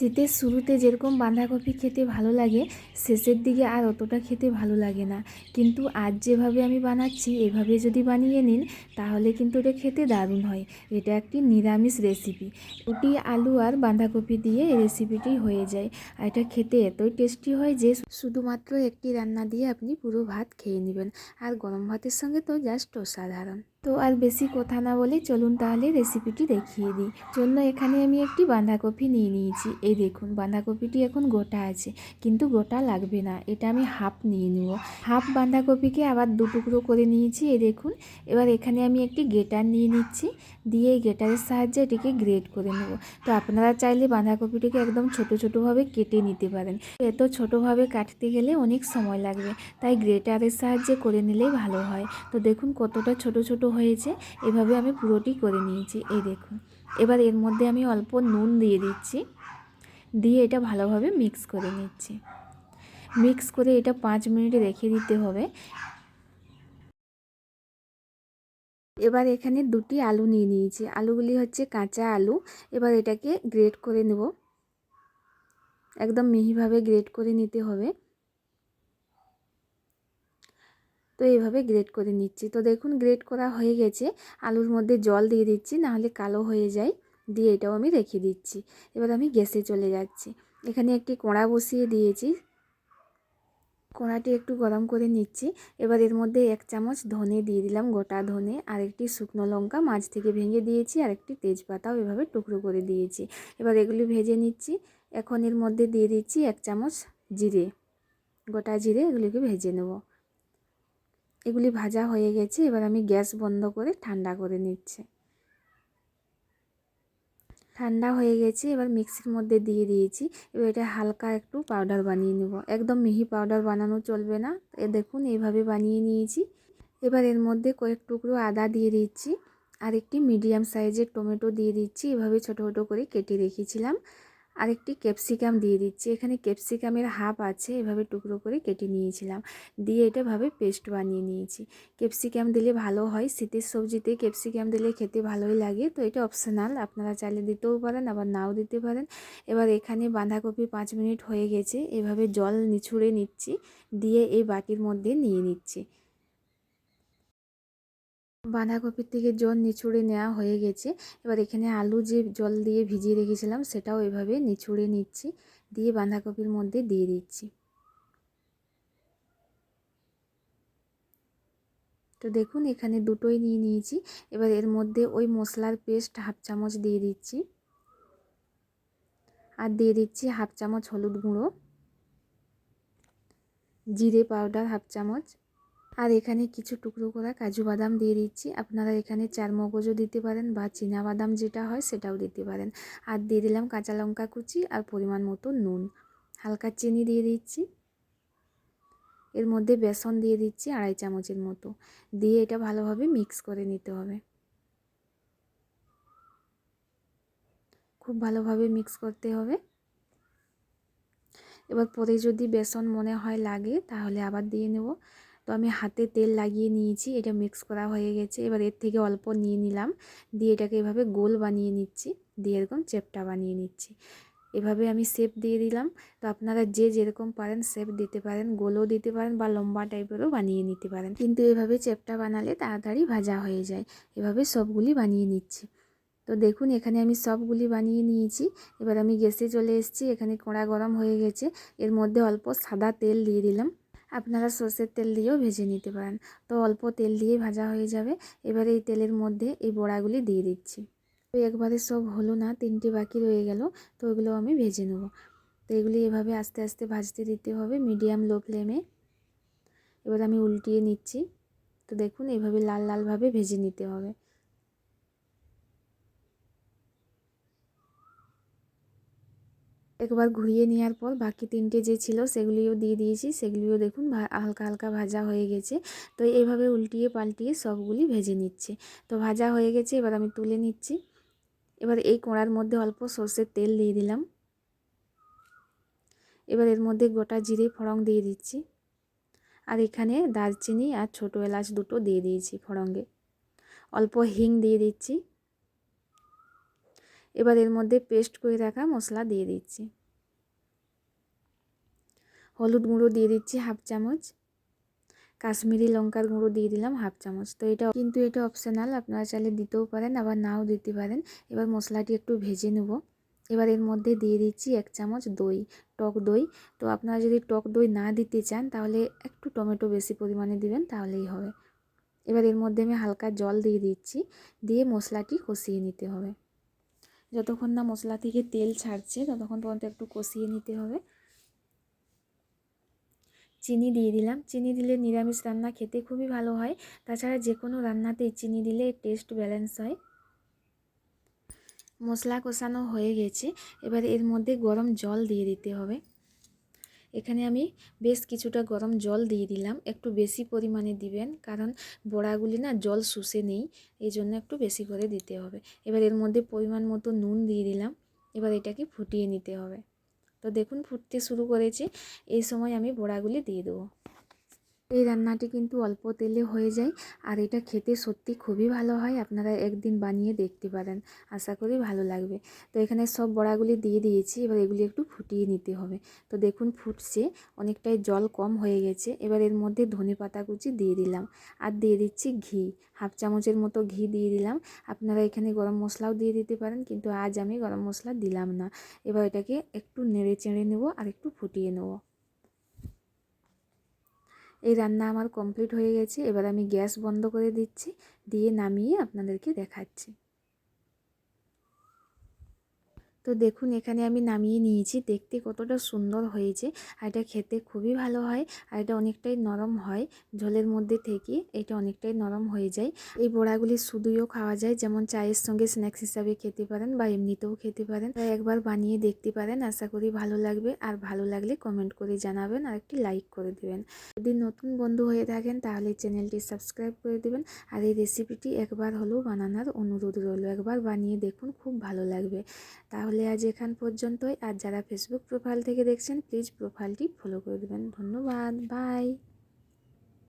শীতের শুরুতে যেরকম বাঁধাকপি খেতে ভালো লাগে, শেষের দিকে আর অতটা খেতে ভালো লাগে না। কিন্তু আজ যেভাবে আমি বানাচ্ছি, এভাবে যদি বানিয়ে নিন, তাহলে কিন্তু এটা খেতে দারুণ হয়। এটা একটি নিরামিষ রেসিপি রুটি, আলু আর বাঁধাকপি দিয়ে এই রেসিপিটি হয়ে যায়। আর এটা খেতে এতই টেস্টি হয় যে, শুধুমাত্র একটি রান্না দিয়ে আপনি পুরো ভাত খেয়ে নেবেন। আর গরম ভাতের সঙ্গে তো জাস্ট অসাধারণ। তো আর বেশি কথা না বলে চলুন তাহলে রেসিপিটি দেখিয়ে দিই। জন্য এখানে আমি একটি বাঁধাকপি নিয়ে নিয়েছি। এই দেখুন, বাঁধাকপিটি এখন গোটা আছে, কিন্তু গোটা লাগবে না। এটা আমি হাফ নিয়ে নেব। হাফ বাঁধাকপিকে আবার দু টুকরো করে নিয়েছি, এই দেখুন। এবার এখানে আমি একটি গেটার নিয়ে নিচ্ছি। দিয়ে গেটারের সাহায্যে এটিকে গ্রেড করে নেব। তো আপনারা চাইলে বাঁধাকপিটিকে একদম ছোট ছোটোভাবে কেটে নিতে পারেন। এত ছোটোভাবে কাটতে গেলে অনেক সময় লাগবে, তাই গ্রেটারের সাহায্যে করে নিলেই ভালো হয়। তো দেখুন কতটা ছোট ছোট হয়েছে, এভাবে আমি পুরোটি করে নিয়েছি। এই দেখুন, এবার এর মধ্যে আমি অল্প নুন দিয়ে দিচ্ছি। দিয়ে এটা ভালোভাবে মিক্স করে নিচ্ছি। মিক্স করে এটা পাঁচ মিনিট রেখে দিতে হবে। এবার এখানে দুটি আলু নিয়ে নিয়েছি। আলুগুলি হচ্ছে কাঁচা আলু। এবার এটাকে গ্রেট করে নেব। একদম মিহিভাবে গ্রেট করে নিতে হবে। তো এইভাবে গ্রেট করে নিচ্ছি। তো দেখুন গ্রেট করা হয়ে গেছে। আলুর মধ্যে জল দিয়ে দিচ্ছি, নাহলে কালো হয়ে যায়। দিয়ে এটাও আমি রেখে দিচ্ছি। এবার আমি গ্যাসে চলে যাচ্ছি। এখানে একটি কড়া বসিয়ে দিয়েছি। কড়াটি একটু গরম করে নিচ্ছি। এবার এর মধ্যে এক চামচ ধনে দিয়ে দিলাম, গোটা ধনে। আর একটি শুকনো লঙ্কা মাছ থেকে ভেঙে দিয়েছি আর একটি তেজপাতাও এভাবে টুকরো করে দিয়েছি। এবার এগুলি ভেজে নিচ্ছি। এখন এর মধ্যে দিয়ে দিচ্ছি এক চামচ জিরে। গোটা জিরে এগুলিকে ভেজে নেব। এগুলি ভাজা হয়ে গেছে, এবার আমি গ্যাস বন্ধ করে ঠান্ডা করে নিচ্ছি। ঠান্ডা হয়ে গেছে, এবার মিক্সির মধ্যে দিয়ে দিয়েছি। এবার এটা হালকা একটু পাউডার বানিয়ে নেব। একদম মিহি পাউডার বানানো চলবে না। এ দেখুন, এইভাবে বানিয়ে নিয়েছি। এবার এর মধ্যে কয়েক টুকরো আদা দিয়ে দিচ্ছি। আর একটি মিডিয়াম সাইজের টমেটো দিয়ে দিচ্ছি। এভাবে ছোটো ছোটো করে কেটে রেখেছিলাম। আরেকটি ক্যাপসিকাম দিয়ে দিচ্ছি। এখানে ক্যাপসিকামের হাফ আছে, এভাবে টুকরো করে কেটে নিয়েছিলাম। দিয়ে এটা ভাবে পেস্ট বানিয়ে নিয়েছি। ক্যাপসিকাম দিলে ভালো হয়, শীতের সবজিতে ক্যাপসিকাম দিলে খেতে ভালোই লাগে। তো এটা অপশনাল, আপনারা চাইলে দিতেও পারেন, আবার নাও দিতে পারেন। এবার এখানে বাঁধাকপি পাঁচ মিনিট হয়ে গেছে, এভাবে জল নিছুড়ে নিচ্ছি, দিয়ে এই বাটির মধ্যে নিয়ে নিচ্ছি। বাঁধাকপির থেকে জল নিচুড়ে নেওয়া হয়ে গেছে। এবার এখানে আলু যে জল দিয়ে ভিজিয়ে রেখেছিলাম, সেটাও এভাবে নিচুড়ে নিচ্ছি, দিয়ে বাঁধাকপির মধ্যে দিয়ে দিচ্ছি। তো দেখুন, এখানে দুটোই নিয়ে নিয়েছি। এবার এর মধ্যে ওই মশলার পেস্ট হাফ চামচ দিয়ে দিচ্ছি। আর দিয়ে দিচ্ছি হাফ চামচ হলুদ গুঁড়ো, জিরে পাউডার হাফ চামচ আর এখানে কিছু টুকরো করা কাজু বাদাম দিয়ে দিচ্ছি। আপনারা এখানে চার মগজও দিতে পারেন বা চীনা বাদাম যেটা হয় সেটাও দিতে পারেন। আর দিয়ে দিলাম কাঁচা লঙ্কা কুচি আর পরিমাণ মতো নুন। হালকা চিনি দিয়ে দিচ্ছি। এর মধ্যে বেসন দিয়ে দিচ্ছি আড়াই চামচের মতো। দিয়ে এটা ভালোভাবে মিক্স করে নিতে হবে। খুব ভালোভাবে মিক্স করতে হবে। এবার পরে যদি বেসন মনে হয় লাগে তাহলে আবার দিয়ে নেব। আমি হাতে তেল লাগিয়ে নিয়েছি, এটা মিক্স করা হয়ে গেছে। এবার এর থেকে অল্প নিয়ে নিলাম, দিয়ে এটাকে এভাবে গোল বানিয়ে নিচ্ছি, দিয়ে এরকম চেপটা বানিয়ে নিচ্ছি। এভাবে আমি শেপ দিয়ে দিলাম। তো আপনারা যে যেরকম পারেন শেপ দিতে পারেন, গোলও দিতে পারেন বা লম্বা টাইপেরও বানিয়ে নিতে পারেন। কিন্তু এভাবে চেপটা বানালে তাড়াতাড়ি ভাজা হয়ে যায়। এভাবে সবগুলি বানিয়ে নিচ্ছি। তো দেখুন, এখানে আমি সবগুলি বানিয়ে নিয়েছি। এবার আমি গ্যাসে চলে এসেছি, এখানে কড়া গরম হয়ে গেছে। এর মধ্যে অল্প সাদা তেল দিয়ে দিলাম। আপনারা সর্ষের তেল দিয়েও ভেজে নিতে পারেন। তো অল্প তেল দিয়ে ভাজা হয়ে যাবে। এবারে এই তেলের মধ্যে এই বড়াগুলি দিয়ে দিচ্ছি। তো একবারে সব হলো না, তিনটে বাকি রয়ে গেল। তো ওগুলো আমি ভেজে নেব। তো এগুলি এভাবে আস্তে আস্তে ভাজতে দিতে হবে মিডিয়াম লো ফ্লেমে। এবার আমি উল্টিয়ে নিচ্ছি। তো দেখুন এইভাবে লাল লালভাবে ভেজে নিতে হবে। একবার ঘুরিয়ে নেওয়ার পর বাকি তিনটে যে ছিল সেগুলিও দিয়ে দিয়েছি, সেগুলিও দেখুন হালকা হালকা ভাজা হয়ে গেছে। তো এইভাবে উল্টিয়ে পাল্টিয়ে সবগুলি ভেজে নিচ্ছে। তো ভাজা হয়ে গেছে, এবার আমি তুলে নিচ্ছি। এবার এই কোড়ার মধ্যে অল্প সর্ষের তেল দিয়ে দিলাম। এবার এর মধ্যে গোটা জিরে ফড়ং দিয়ে দিচ্ছি। আর এখানে দারচিনি আর ছোটো এলাচ দুটো দিয়ে দিয়েছি ফড়ঙ্গে অল্প হিং দিয়ে দিচ্ছি। এবার এর মধ্যে পেস্ট করে রাখা মশলা দিয়ে দিচ্ছি। হলুদ গুঁড়ো দিয়ে দিচ্ছি হাফ চামচ। কাশ্মীরি লঙ্কার গুঁড়ো দিয়ে দিলাম হাফ চামচ। তো এটা কিন্তু এটা অপশনাল আপনারা চাইলে দিতেও পারেন, আবার নাও দিতে পারেন। এবার মশলাটি একটু ভেজে নেব। এবার এর মধ্যে দিয়ে দিচ্ছি এক চামচ দই, টক দই। তো আপনারা যদি টক দই না দিতে চান, তাহলে একটু টমেটো বেশি পরিমাণে দিবেন, তাহলেই হবে। এবার এর মধ্যে আমি হালকা জল দিয়ে দিচ্ছি, দিয়ে মশলাটি কষিয়ে নিতে হবে। যতক্ষণ না মশলা থেকে তেল ছাড়ছে, ততক্ষণ পর্যন্ত একটু কষিয়ে নিতে হবে। চিনি দিয়ে দিলাম। চিনি দিলে নিরামিষ রান্না খেতে খুবই ভালো হয়। তাছাড়া যে কোনো রান্নাতেই চিনি দিলে টেস্ট ব্যালেন্স হয়। মশলা কষানো হয়ে গেছে। এবার এর মধ্যে গরম জল দিয়ে দিতে হবে। এখানে আমি বেশ কিছুটা গরম জল দিয়ে দিলাম। একটু বেশি পরিমাণে দিবেন, কারণ বড়াগুলি না জল শুষে নেই এই জন্য একটু বেশি করে দিতে হবে। এবার এর মধ্যে পরিমাণ মতো নুন দিয়ে দিলাম, এবার এটাকে ফুটিয়ে নিতে হবে। তো দেখুন, ফুটতে শুরু করেছি, এই সময় আমি বড়াগুলি দিয়ে দেবো। এই রান্নাটি কিন্তু অল্প তেলে হয়ে যায়। আর এটা খেতে সত্যি খুবই ভালো হয়। আপনারা একদিন বানিয়ে দেখতে পারেন। আশা করি ভালো লাগবে। তো এখানে সব বড়াগুলি দিয়ে দিয়েছি। এবার এগুলি একটু ফুটিয়ে নিতে হবে। তো দেখুন ফুটছে। অনেকটাই জল কম হয়ে গেছে। এবার এর মধ্যে ধনে পাতা কুচি দিয়ে দিলাম। আর দিয়ে দিচ্ছি ঘি। হাফ চামচের মতো ঘি দিয়ে দিলাম। আপনারা এখানে গরম মশলাও দিয়ে দিতে পারেন। কিন্তু আজ আমি গরম মশলা দিলাম না। এবার এটাকে একটু নেড়ে চেড়ে নেব আর একটু ফুটিয়ে নেব। এই রান্না আমার কমপ্লিট হয়ে গেছে। এবার আমি গ্যাস বন্ধ করে দিচ্ছি, দিয়ে নামিয়ে আপনাদেরকে দেখাচ্ছি। তো দেখুন, এখানে আমি নামিয়ে নিয়েছি। দেখতে কতটা সুন্দর হয়েছে। আর এটা খেতে খুবই ভালো হয়। আর এটা অনেকটাই নরম হয়। ঝোলের মধ্যে থেকে এটা অনেকটাই নরম হয়ে যায়। এই বড়াগুলি শুধুও খাওয়া যায়। যেমন চায়ের সঙ্গে স্ন্যাক্স হিসাবে খেতে পারেন বা এমনিতেও খেতে পারেন। তাই একবার বানিয়ে দেখতে পারেন। আশা করি ভালো লাগবে। আর ভালো লাগলে কমেন্ট করে জানাবেন আর একটি লাইক করে দেবেন। যদি নতুন বন্ধু হয়ে থাকেন, তাহলে চ্যানেলটি সাবস্ক্রাইব করে দেবেন। আর এই রেসিপিটি একবার হলেও বানানোর অনুরোধ রইল। একবার বানিয়ে দেখুন, খুব ভালো লাগবে। তাহলে আজ এখান পর্যন্তই। আর যারা ফেসবুক প্রোফাইল থেকে দেখছেন প্লিজ প্রোফাইলটি ফলো করে দেবেন। ধন্যবাদ। বাই